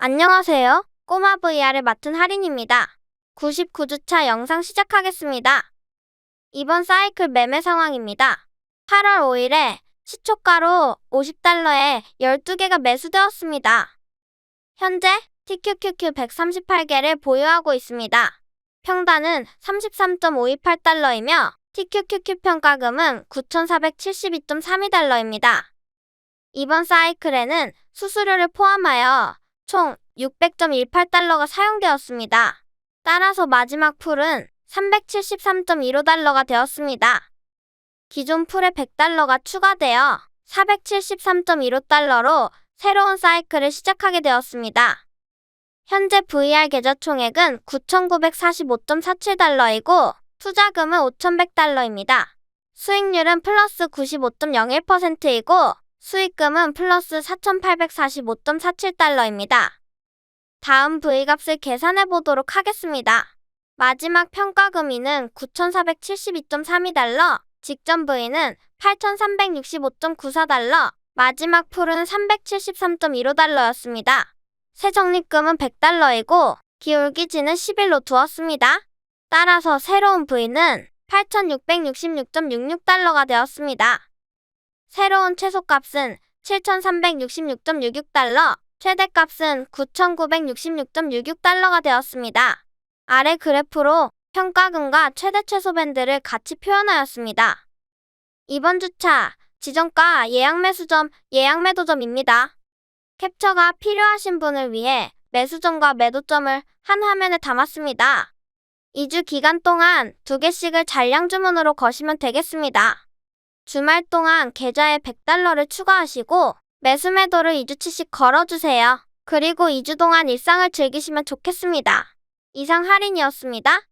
안녕하세요. 꼬마 VR을 맡은 할인입니다. 99주차 영상 시작하겠습니다. 이번 사이클 매매 상황입니다. 8월 5일에 시초가로 50달러에 12개가 매수되었습니다. 현재 TQQQ 138개를 보유하고 있습니다. 평단은 33.528달러이며 TQQQ 평가금은 9,472.32달러입니다. 이번 사이클에는 수수료를 포함하여 총 600.18달러가 사용되었습니다. 따라서 마지막 풀은 373.15달러가 되었습니다. 기존 풀에 100달러가 추가되어 473.15달러로 새로운 사이클을 시작하게 되었습니다. 현재 VR 계좌 총액은 9,945.47달러이고 투자금은 5,100달러입니다. 수익률은 플러스 95.01%이고 수익금은 플러스 4,845.47달러입니다. 다음 V값을 계산해 보도록 하겠습니다. 마지막 평가금이는 9,472.32달러, 직전 V는 8,365.94달러, 마지막 풀은 373.15달러였습니다. 새 적립금은 100달러이고 기울기지는 10일로 두었습니다. 따라서 새로운 V는 8,666.66달러가 되었습니다. 새로운 최소값은 7,366.66달러, 최대값은 9,966.66달러가 되었습니다. 아래 그래프로 평가금과 최대 최소 밴드를 같이 표현하였습니다. 이번 주차 지정가 예약 매수점, 예약 매도점입니다. 캡처가 필요하신 분을 위해 매수점과 매도점을 한 화면에 담았습니다. 2주 기간 동안 두 개씩을 잔량 주문으로 거시면 되겠습니다. 주말 동안 계좌에 100달러를 추가하시고 매수 매도를 2주치씩 걸어주세요. 그리고 2주 동안 일상을 즐기시면 좋겠습니다. 이상 할인이었습니다.